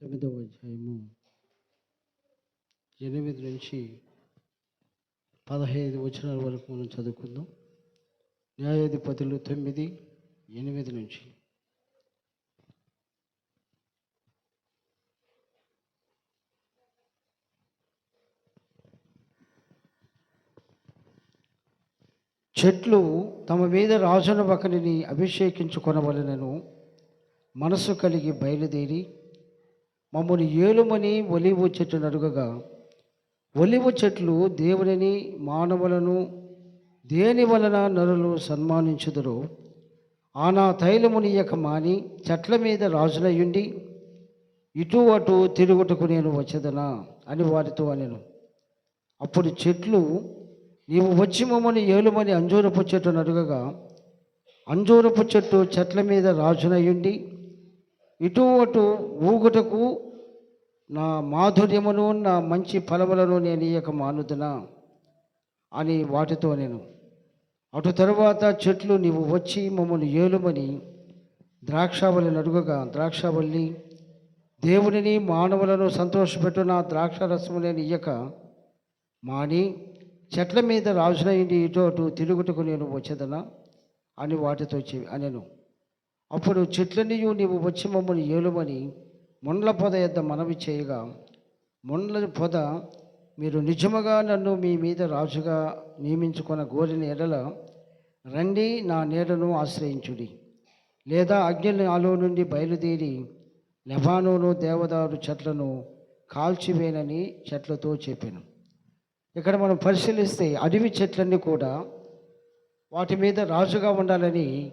తొమ్మిదవ అధ్యాయము ఎనిమిది నుంచి పదహైదు వచనాల వరకు మనం చదువుకుందాం. న్యాయాధిపతులు తొమ్మిది ఎనిమిది నుంచి. చెట్లు తమ మీద రాజున ఒకరిని అభిషేకించుకొనవలనను మనసు కలిగి బయలుదేరి మమ్మల్ని ఏలుమని ఒలివు చెట్టు నడుగగా ఒలివ చెట్లు దేవుడిని మానవులను దేని వలన నరులు సన్మానించుదురో ఆనా తైలమునియక మాని చెట్ల మీద రాజులయ్యుండి ఇటు అటు తిరుగుటకు నేను వచ్చేదనా అని వారితో అనెను. అప్పుడు చెట్లు నీవు వచ్చి మమ్మల్ని ఏలుమని అంజూరపు చెట్టు నడుగగా అంజూరపు చెట్టు చెట్ల మీద రాజునయ్యుండి ఇటు అటు ఊగుటకు నా మాధుర్యమును నా మంచి ఫలములను నేను ఇయ్యక మానుదునా అని వాటితో నేను అటు తరువాత చెట్లు నీవు వచ్చి మమ్మల్ని ఏలుమని ద్రాక్షావళి నడుగగా ద్రాక్షావళి దేవునిని మానవులను సంతోషపెట్టు నా ద్రాక్ష రసము నేను ఇయ్యక మాని చెట్ల మీద రాజునైంది ఇటు అటు తిరుగుటకు నేను వచ్చేదనా అని వాటితో చెవి అనెను. అప్పుడు చెట్లనియు నీవు వచ్చి మమ్మల్ని ఏలుమని మొండ్ల పొద యొద్ద మనవి చేయగా మొండ్ల పొద మీరు నిజముగా నన్ను మీ మీద రాజుగా నియమించుకున్న గోరిన ఎడల రండి నా నీడను ఆశ్రయించుడి. లేదా అగ్ని నాలో నుండి బయలుదేరి లెబానోను దేవదారు చెట్లను కాల్చివేనని చెట్లతో చెప్పాను. ఇక్కడ మనం పరిశీలిస్తే అడవి చెట్లన్నీ కూడా వాటి మీద రాజుగా ఉండాలని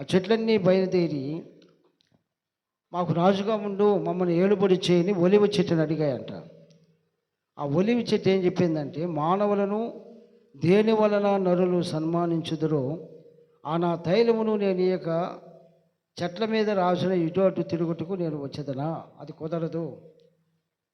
ఆ చెట్లన్నీ బయలుదేరి మాకు రాజుగా ఉండు మమ్మల్ని ఏలుబడి చేయని ఒలివ చెట్టుని అడిగాయంట. ఆ ఒలివ చెట్టు ఏం చెప్పిందంటే మానవులను దేని వలన నరులు సన్మానించుదురో ఆ నా తైలమును నేను ఇయక చెట్ల మీద రాజున ఇటు అటు తిరుగుటకు నేను వచ్చేదనా? అది కుదరదు.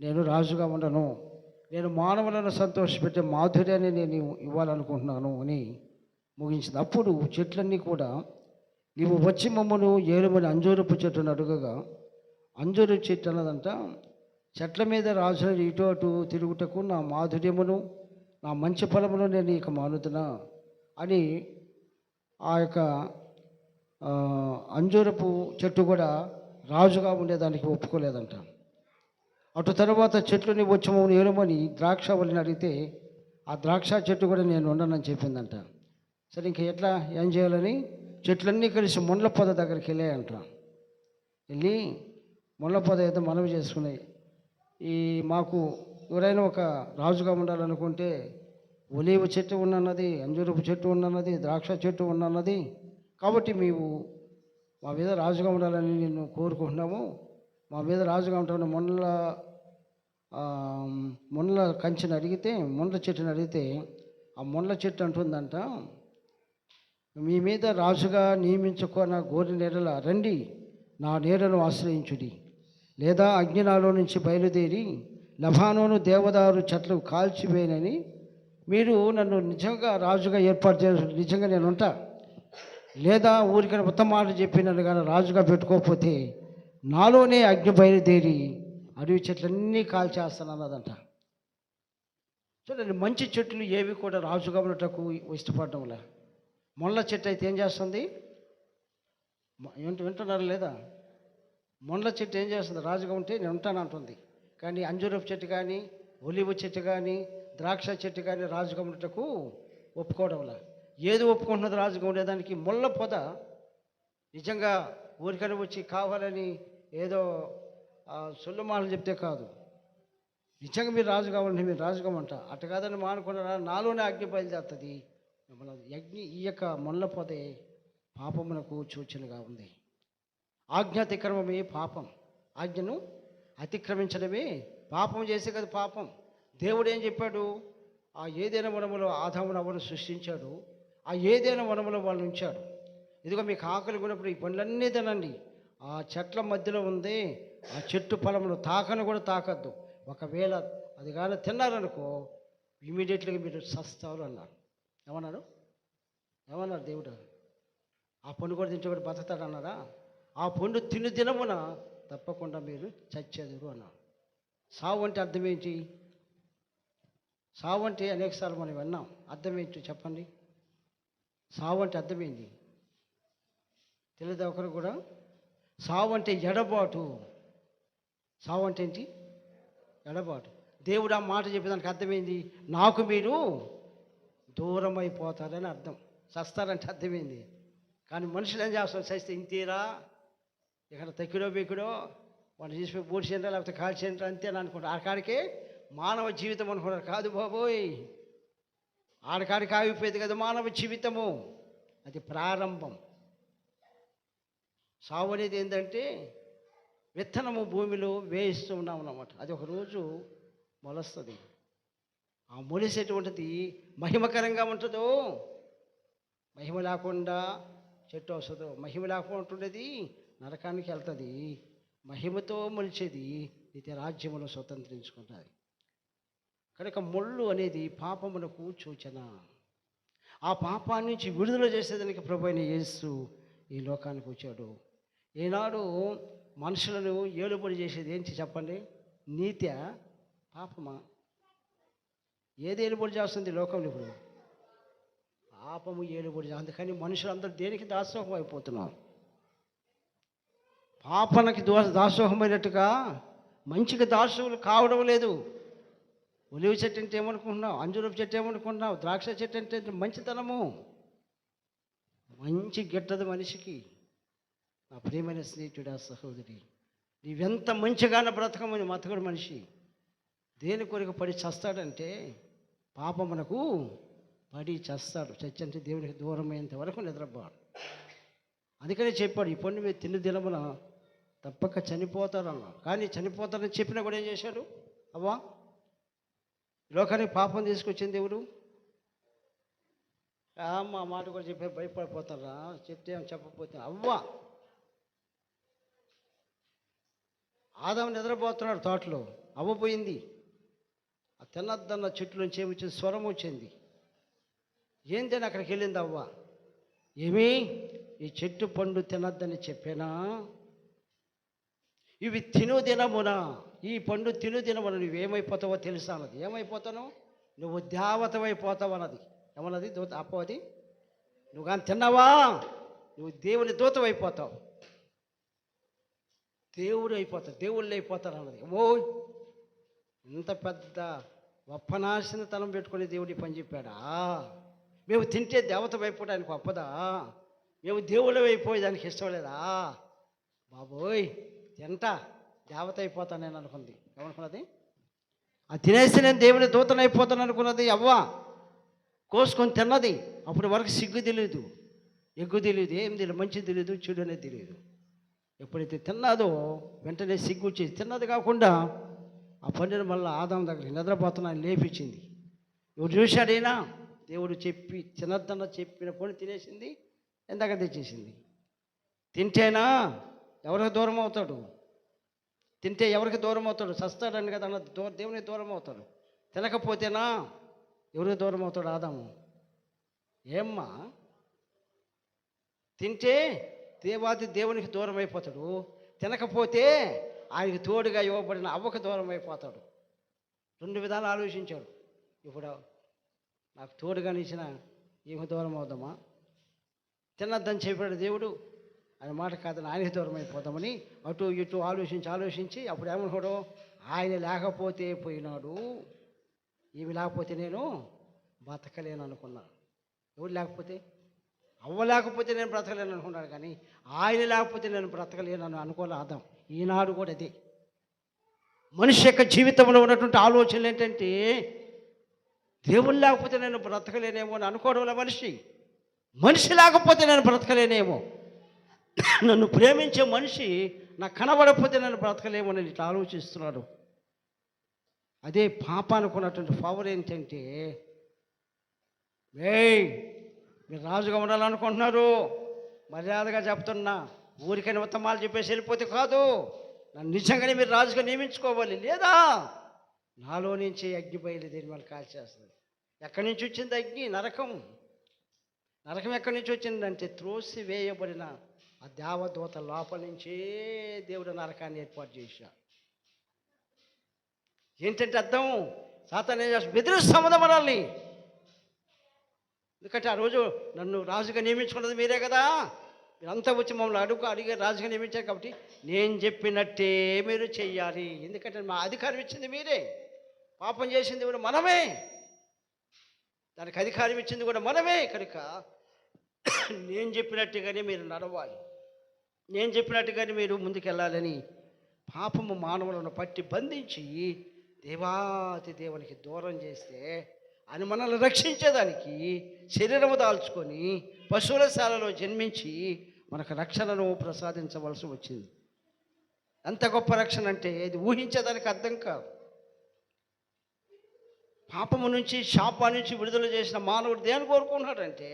నేను రాజుగా ఉండను. నేను మానవులను సంతోషపెట్టే మాధుర్యాన్ని నేను ఇవ్వాలనుకుంటున్నాను అని ముగించింది. అప్పుడు చెట్లన్నీ కూడా నీవు వచ్చి మమ్మను ఏలుమని అంజూరపు చెట్టును అడుగగా అంజూరు చెట్టు అన్నదంట చెట్ల మీద రాజున ఇటు అటు తిరుగుటకు నా మాధుర్యమును నా మంచి ఫలమును నేను ఇక మానుతున్నా అని ఆ యొక్క అంజూరపు చెట్టు కూడా రాజుగా ఉండేదానికి ఒప్పుకోలేదంట. అటు తర్వాత చెట్లుని వచ్చి మమ్మల్ని ఏలుమని ద్రాక్ష వల్లిని అడిగితే ఆ ద్రాక్ష చెట్టు కూడా నేను ఉండనని చెప్పిందంట. సరే ఇంక ఎట్లా? ఏం చేయాలని? చెట్లన్నీ కలిసి ముండ్ల పొద దగ్గరికి వెళ్ళాయంట వెళ్ళి ముండ్ల పొద అయితే మనవి చేసుకున్నాయి. ఈ మాకు ఎవరైనా ఒక రాజుగా ఉండాలనుకుంటే ఒలీవ చెట్టు ఉన్నది అంజూరపు చెట్టు ఉన్నది ద్రాక్ష చెట్టు ఉన్నన్నది కాబట్టి మేము మా మీద రాజుగా ఉండాలని నేను కోరుకుంటున్నాము. మా మీద రాజుగా ఉంటామని మొండ్ల మొండ్ల కంచెని అడిగితే మొండ్ల చెట్టుని అడిగితే ఆ మొండ్ల చెట్టు అంటుందంట. మీ మీద రాజుగా నియమించుకున్న గోరి నీడల రండి నా నీడను ఆశ్రయించుడి. లేదా అగ్నినాలో నుంచి బయలుదేరి లభానోను దేవదారు చెట్లు కాల్చివేయనని మీరు నన్ను నిజంగా రాజుగా ఏర్పాటు చేయ నిజంగా నేను ఉంటా. లేదా ఊరికైనా ఉత్తమ మాట చెప్పి నన్ను కానీ రాజుగా పెట్టుకోకపోతే నాలోనే అగ్ని బయలుదేరి అడవి చెట్లన్నీ కాల్చేస్తాను అన్నదంట చూడండి మంచి చెట్లు ఏవి కూడా రాజుగా ఉండటకు ఇష్టపడడంలే ముళ్ళ మొల్ల చెట్టు అయితే ఏం చేస్తుంది? ఏంటి వింటున్నారు లేదా? మొండ్ల చెట్టు ఏం చేస్తుంది? రాజుగా ఉంటే నేను ఉంటాను అంటుంది. కానీ అంజూరపు చెట్టు కానీ ఒలివ చెట్టు కానీ ద్రాక్ష చెట్టు కానీ రాజుగా ఉండటకు ఒప్పుకోవడంలా ఏది ఒప్పుకుంటున్నది రాజుగా ఉండేదానికి? ముళ్ళ పొద. నిజంగా ఊరికని వచ్చి కావాలని ఏదో సొల్లు మాటలు చెప్తే కాదు. నిజంగా మీరు రాజు కావాలంటే మీరు రాజుగా ఉంటా. అట్ట కాదని మానుకున్నారా నాలోనే ఆజ్ఞ బయలుదేరుతుంది. మిమ్మల్ని యజ్ఞ ఈ యొక్క మొల్లపోతే పాపమునకు సూచనగా ఉంది. ఆజ్ఞ అతిక్రమమే పాపం. ఆజ్ఞను అతిక్రమించడమే పాపం చేసే కదా పాపం. దేవుడు ఏం చెప్పాడు? ఆ ఏదైనా వనములో ఆదామును అవను సృష్టించాడు? ఆ ఏదైనా వనములో వాళ్ళు ఉంచాడు. ఇదిగో మీకు ఆకలి కొన్నప్పుడు ఈ పండ్లన్నీ తినండి. ఆ చెట్ల మధ్యలో ఉంది ఆ చెట్టు ఫలములు తాకను కూడా తాకద్దు. ఒకవేళ అది కానీ తిన్నారనుకో ఇమీడియట్లీగా మీరు సస్తారు అన్నారు ఏమన్నారు ఏమన్నారు దేవుడు? ఆ పండు కూడా తింటే కూడా బతుకుతాడు అన్నారా ఆ పండు తిను దినమున తప్పకుండా మీరు చచ్చేదురు అన్నాడు. సావు అంటే అర్థం ఏంటి? సావు అంటే అనేకసార్లు మనం విన్నాం. అర్థం ఏంటి చెప్పండి. సావు అంటే అర్థమైంది తెలియదు ఒకరు కూడా? సావు అంటే ఎడబాటు. సావు అంటే ఏంటి? ఎడబాటు. దేవుడు ఆ మాట చెప్పేదానికి అర్థమైంది నాకు మీరు దూరం అయిపోతారని అర్థం. చస్తారంటే అర్థమైంది. కానీ మనుషులు ఏం చేస్తారు? చస్తే ఇంతేరా ఇక్కడ తక్కిడో బెక్కుడో వాళ్ళు చేసి బూడిసేంట్రా లేకపోతే కాల్చేంట్రా అంతే అని అనుకుంటారు. ఆడకాడికి మానవ జీవితం అనుకున్నారు కాదు బాబోయ్. ఆడకాడికి ఆగిపోయేది కదా మానవ జీవితము. అది ప్రారంభం. సావు అనేది ఏంటంటే విత్తనము భూమిలో వేయిస్తూ ఉన్నాం అన్నమాట అది ఒక రోజు మొలస్తుంది. ఆ మొలిసేటువంటిది మహిమకరంగా ఉంటుందో? మహిమ లేకుండా చెట్టు వస్తుందో? మహిమ లేకుండా ఉంటుండేది నరకానికి వెళ్తుంది. మహిమతో మొలిచేది నిత్య రాజ్యమును స్వతంత్రించుకుంటుంది. కనుక ముళ్ళు అనేది పాపమునకు సూచన. ఆ పాపాన్ని నుంచి విడుదల చేసేదానికి ప్రభు అయిన యేసు ఈ లోకానికి వచ్చాడు. ఈనాడు మనుషులను ఏలుబడి చేసేది ఏంటి చెప్పండి? నీత్య పాపమా? ఏది ఏలుబడి చేస్తుంది లోకంలో ఇప్పుడు? పాపము ఏలుబడి అందుకని మనుషులందరూ దేనికి దాసోహం అయిపోతున్నారు? పాపనకి దో దాసోహమైనట్టుగా మంచిగా దాసులు కావడం లేదు. ఒలివ చెట్టు అంటే ఏమనుకుంటున్నావు? అంజురపు చెట్టు ఏమనుకుంటున్నావు? ద్రాక్ష చెట్టు అంటే మంచితనము. మంచి గిట్టదు మనిషికి. నా ప్రియమైన స్నేహితుడా సహోదరి నీవెంత మంచిగానే బ్రతకమని మతకుడు మనిషి. దేని కొరకు పడి చస్తాడంటే పాపమునకు పడి చస్తాడు. చచ్చంటే దేవునికి దూరమైనంత వరకు నిద్రపోడు అందుకనే చెప్పాడు ఇప్పుడు మీరు తిన్న దినమున తప్పక చనిపోతారన్నా కానీ చనిపోతారని చెప్పినా కూడా ఏం చేశాడు? అవ్వా లోకానికి పాపం తీసుకొచ్చింది దేవుడు ఆ, మా మాట కూడా చెప్పే భయపడిపోతారా? చెప్తే ఏం చెప్పకపోతే అవ్వ. ఆదాము నిద్రపోతున్నాడు తోటలో. అవ్వ పోయింది. ఆ తిన్నద్దన్న చెట్టు నుంచి ఏమొచ్చింది స్వరం వచ్చింది. ఏందని అక్కడికి వెళ్ళింది అవ్వ? ఏమి? ఈ చెట్టు పండు తినద్దని చెప్పానా? ఇవి తిను దినమున ఈ పండు తిను దినమున నువ్వేమైపోతావో తెలుసా అన్నది. ఏమైపోతాను? నువ్వు దేవతమైపోతావు అన్నది. ఏమన్నది? దూత అప్పో అది నువ్వు కానీ తిన్నావా? నువ్వు దేవుని దూతమైపోతావు దేవుడు అయిపోతావు దేవుళ్ళు అయిపోతారు అన్నది. ఓ ఇంత పెద్ద తనం పెట్టుకుని దేవుడి పని చెప్పాడా? మేము తింటే దేవత అయిపోవడానికి ఒప్పదా మేము దేవుళ్ళు అయిపోయేదానికి ఇష్టం లేదా? బాబోయ్ తింటా దేవత అయిపోతాను నేను అనుకుంది. ఏమనుకున్నది? ఆ తినేసి నేను దేవుని దూతను అయిపోతాను అనుకున్నది అవ్వ. కోసుకొని తిన్నది. అప్పుడు వరకు సిగ్గు తెలియదు ఎగ్గు తెలియదు ఏం తెలియదు మంచి తెలియదు చెడు అనేది తెలియదు ఎప్పుడైతే తిన్నాదో వెంటనే సిగ్గు వచ్చేది. తిన్నది కాకుండా ఆ పండుని మళ్ళీ ఆదాం దగ్గర నిద్రపోతున్నా లేపించింది ఎవరు చూశాడైనా దేవుడు చెప్పి తినద్దన్న చెప్పిన పని తినేసింది ఎందాక తెచ్చేసింది. తింటేనా? ఎవరికి దూరం అవుతాడు? తింటే ఎవరికి దూరం అవుతాడు? సస్తాడని కదా అన్న దూర దేవునికి దూరం అవుతాడు. తినకపోతేనా? ఎవరికి దూరం అవుతాడు ఆదాము? ఏమ్మా? తింటే దేవాది దేవునికి దూరం అయిపోతాడు. తినకపోతే ఆయనకి తోడుగా ఇవ్వబడిన అవ్వకు దూరం అయిపోతాడు. రెండు విధాలు ఆలోచించాడు. ఇప్పుడు నాకు తోడుగా ఇచ్చిన ఈమె దూరం అవుదామా? తిన్నద్దని చెప్పాడు దేవుడు. ఆయన మాట కాదని ఆయనకి దూరం అయిపోతామని అటు ఇటు ఆలోచించి ఆలోచించి అప్పుడు ఏమనుకోడు? ఆయన లేకపోతే పోయినాడు. ఈమె లేకపోతే నేను బతకలేను అనుకున్నాను ఎవరు లేకపోతే? అవ్వ లేకపోతే నేను బ్రతకలేను అనుకున్నాడు కానీ ఆయన లేకపోతే నేను బ్రతకలేను అని అనుకోలే ఈనాడు కూడా అదే మనిషి యొక్క జీవితంలో ఉన్నటువంటి ఆలోచనలు ఏంటంటే దేవుడు లేకపోతే నేను బ్రతకలేనేమో అని అనుకోవడంలో మనిషి మనిషి లేకపోతే నేను బ్రతకలేనేమో. నన్ను ప్రేమించే మనిషి నాకు కనబడకపోతే నేను బ్రతకలేమో అని ఇట్లా ఆలోచిస్తున్నాడు. అదే పాపానికి ఉన్నటువంటి పవర్ ఏంటంటే ఏయ్ మీరు రాజుగా ఉండాలనుకుంటున్నారు మర్యాదగా చెప్తున్నా. ఊరికైనా ఉత్తమాలు చెప్పేసి వెళ్ళిపోతే కాదు. నన్ను నిజంగానే మీరు రాజుగా నియమించుకోవాలి లేదా? నాలో నుంచి అగ్ని బయలుదేరి వాళ్ళు కాల్చేస్తుంది? ఎక్కడి నుంచి వచ్చింది అగ్ని? నరకం. నరకం ఎక్కడి నుంచి వచ్చిందంటే త్రోసి వేయబడిన ఆ దేవదూత లోపల నుంచే దేవుడు నరకాన్ని ఏర్పాటు చేశా ఏంటంటే అర్థం? సాతాన్ ఏం చేస్తాడు? బెదిరిస్తామదా మనల్ని. ఎందుకంటే ఆ రోజు నన్ను రాజుగా నియమించుకున్నది మీరే కదా? మీరంతా వచ్చి మమ్మల్ని అడుగు అడిగే రాజుగా నియమించారు కాబట్టి నేను చెప్పినట్టే మీరు చెయ్యాలి. ఎందుకంటే మా అధికారం ఇచ్చింది మీరే. పాపం చేసింది కూడా మనమే. దానికి అధికారం ఇచ్చింది కూడా మనమే. కనుక నేను చెప్పినట్టుగానే మీరు నడవాలి. నేను చెప్పినట్టుగానే మీరు ముందుకెళ్ళాలని పాపము మానవులను పట్టి బంధించి దేవాతి దేవునికి దూరం చేస్తే అని మనల్ని రక్షించేదానికి శరీరము దాల్చుకొని పశువుల శాలలో జన్మించి మనకు రక్షణను ప్రసాదించవలసి వచ్చింది. ఎంత గొప్ప రక్షణ అంటే ఇది ఊహించేదానికి అర్థం కాదు. పాపము నుంచి శాపా నుంచి విడుదల చేసిన మానవుడు దేని కోరుకున్నాడంటే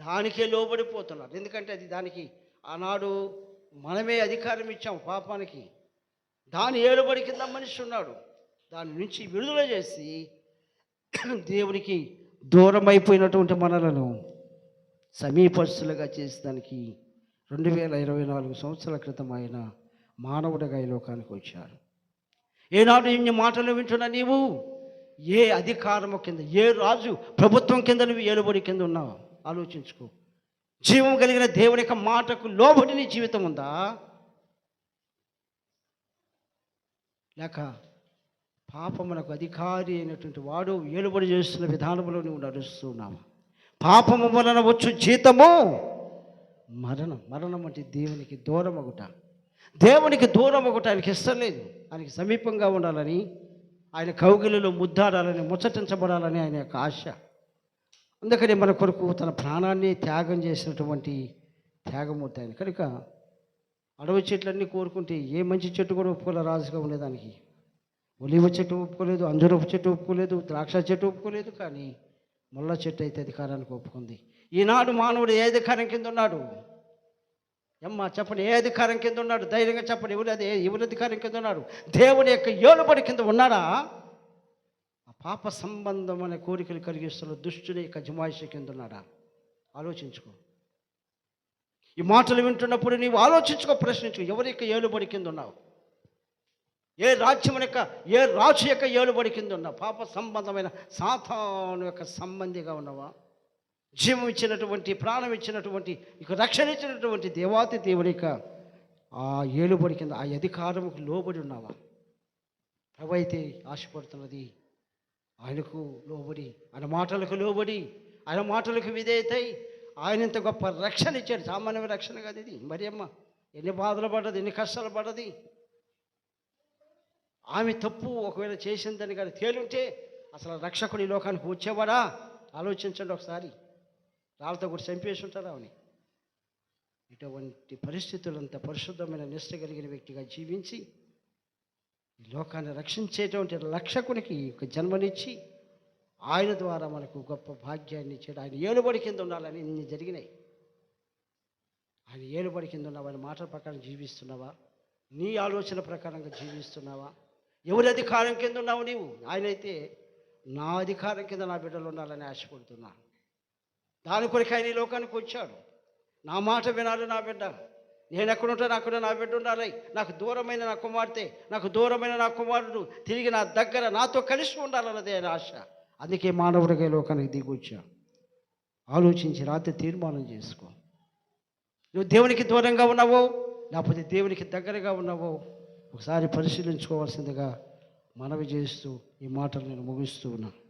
దానికే లోబడిపోతున్నాడు ఎందుకంటే అది దానికి ఆనాడు మనమే అధికారం ఇచ్చాం పాపానికి. దాని ఏలుబడి కింద మనిషి ఉన్నాడు. దాని నుంచి విడుదల చేసి దేవునికి దూరం అయిపోయినటువంటి మనలను సమీపస్తులుగా చేసేదానికి రెండు వేల ఇరవై నాలుగు సంవత్సరాల క్రితం ఆయన మానవుడిగా ఈ లోకానికి వచ్చారు. ఏనాడు ఇన్ని మాటలు వింటున్నా నీవు ఏ అధికారము కింద ఏ రాజు ప్రభుత్వం కింద నువ్వు ఏలుబడి కింద ఉన్నావు? ఆలోచించుకో. జీవం కలిగిన దేవుని యొక్క మాటకు లోబడి నీ జీవితం ఉందా? లేక పాపమునకు అధికారి అయినటువంటి వాడు ఏలుబడి చేస్తున్న విధానంలో నువ్వు నడుస్తున్నావా? పాపము వలన వచ్చు జీతము. మరణం మరణం అంటే దేవునికి దూరం ఒకట దేవునికి దూరం ఒకట ఆయనకి ఇష్టం లేదు. ఆయనకి సమీపంగా ఉండాలని ఆయన కౌగిలిలో ముద్దాడాలని ముచ్చటించబడాలని ఆయన యొక్క ఆశ. అందుకని మన కొరకు తన ప్రాణాన్ని త్యాగం చేసినటువంటి త్యాగమూర్తి ఆయన కనుక అడవి చెట్లన్నీ కోరుకుంటే ఏ మంచి చెట్టు కూడా ఒప్పుకోలే రాజుగా ఉండేదానికి. ఒలివ చెట్టు ఒప్పుకోలేదు అంజూరపు చెట్టు ఒప్పుకోలేదు ద్రాక్ష చెట్టు ఒప్పుకోలేదు కానీ ముళ్ళ చెట్టు అయితే అధికారానికి ఒప్పుకుంది. ఈనాడు మానవుడు ఏ అధికారం కింద ఉన్నాడు? అమ్మ చెప్పండి ఏ అధికారం కింద ఉన్నాడు? ధైర్యంగా చెప్పండి ఎవరు అదే? ఎవరి అధికారం కింద ఉన్నాడు దేవుని యొక్క ఏలుబడి కింద ఉన్నాడా? ఆ పాప సంబంధమైన కోరికలు కలిగిస్తున్న దుష్టుని యొక్క జమాయిషి కింద ఉన్నాడా? ఆలోచించుకో. ఈ మాటలు వింటున్నప్పుడు నీవు ఆలోచించుకో ప్రశ్నించుకో ఎవరి యొక్క ఏలుబడి కింద ఉన్నావు? ఏ రాజ్యం యొక్క ఏ రాజు యొక్క ఏలుబడి కింద ఉన్న పాప సంబంధమైన సాతాను యొక్క సంబంధిగా ఉన్నావా? జీవం ఇచ్చినటువంటి ప్రాణం ఇచ్చినటువంటి ఇక రక్షణ ఇచ్చినటువంటి దేవాతి దేవుని ఆ ఏలుబడి కింద ఆ అధికారముకు లోబడి ఉన్నావా? ప్రభు అయితే ఆశపడుతున్నది. ఆయనకు లోబడి ఆయన మాటలకు లోబడి ఆయన మాటలకు విధేయతై ఆయన ఇంత గొప్ప రక్షణ ఇచ్చాడు. సామాన్య రక్షణ కాదు ఇది. మరి అమ్మ ఎన్ని బాధలు పడ్డది ఎన్ని కష్టాలు పడ్డది. ఆమె తప్పు ఒకవేళ చేసిందని కానీ తేలుంటే అసలు రక్షకుడు ఈ లోకానికి వచ్చేవాడా? ఆలోచించండి ఒకసారి. రాళ్ళతో కూడా చంపేసి ఉంటారు ఆమెని. ఇటువంటి పరిస్థితులంత పరిశుద్ధమైన నిష్ట కలిగిన వ్యక్తిగా జీవించి ఈ లోకాన్ని రక్షించేటువంటి రక్షకునికి ఒక జన్మనిచ్చి ఆయన ద్వారా మనకు గొప్ప భాగ్యాన్ని ఇచ్చాడు. ఆయన ఏలుబడి కింద ఉండాలని ఇన్ని జరిగినాయి. ఆయన ఏలుబడి కింద ఉన్నావా ఆయన మాటల ప్రకారం జీవిస్తున్నావా? నీ ఆలోచన ప్రకారంగా జీవిస్తున్నావా? ఎవరి అధికారం కింద ఉన్నావు నీవు? ఆయనైతే నా అధికారం కింద నా బిడ్డలు ఉండాలని ఆశపడుతున్నాను దాని కొరకు ఆయన ఈ లోకానికి వచ్చాడు. నా మాట వినాలి నా బిడ్డ. నేను ఎక్కడుంటాను అక్కడ నా బిడ్డ ఉండాలి. నాకు దూరమైన నా కుమార్తె నాకు దూరమైన నా కుమారుడు తిరిగి నా దగ్గర నాతో కలిసి ఉండాలన్నదే ఆయన ఆశ. అందుకే మానవుడిగా లోకానికి దిగొచ్చా ఆలోచించి రాత్రి తీర్మానం చేసుకో. నువ్వు దేవునికి దూరంగా ఉన్నావో లేకపోతే దేవునికి దగ్గరగా ఉన్నావో ఒకసారి పరిశీలించుకోవాల్సిందిగా మనవి చేస్తూ ఈ మాటలు నేను ముగిస్తూ ఉన్నాను.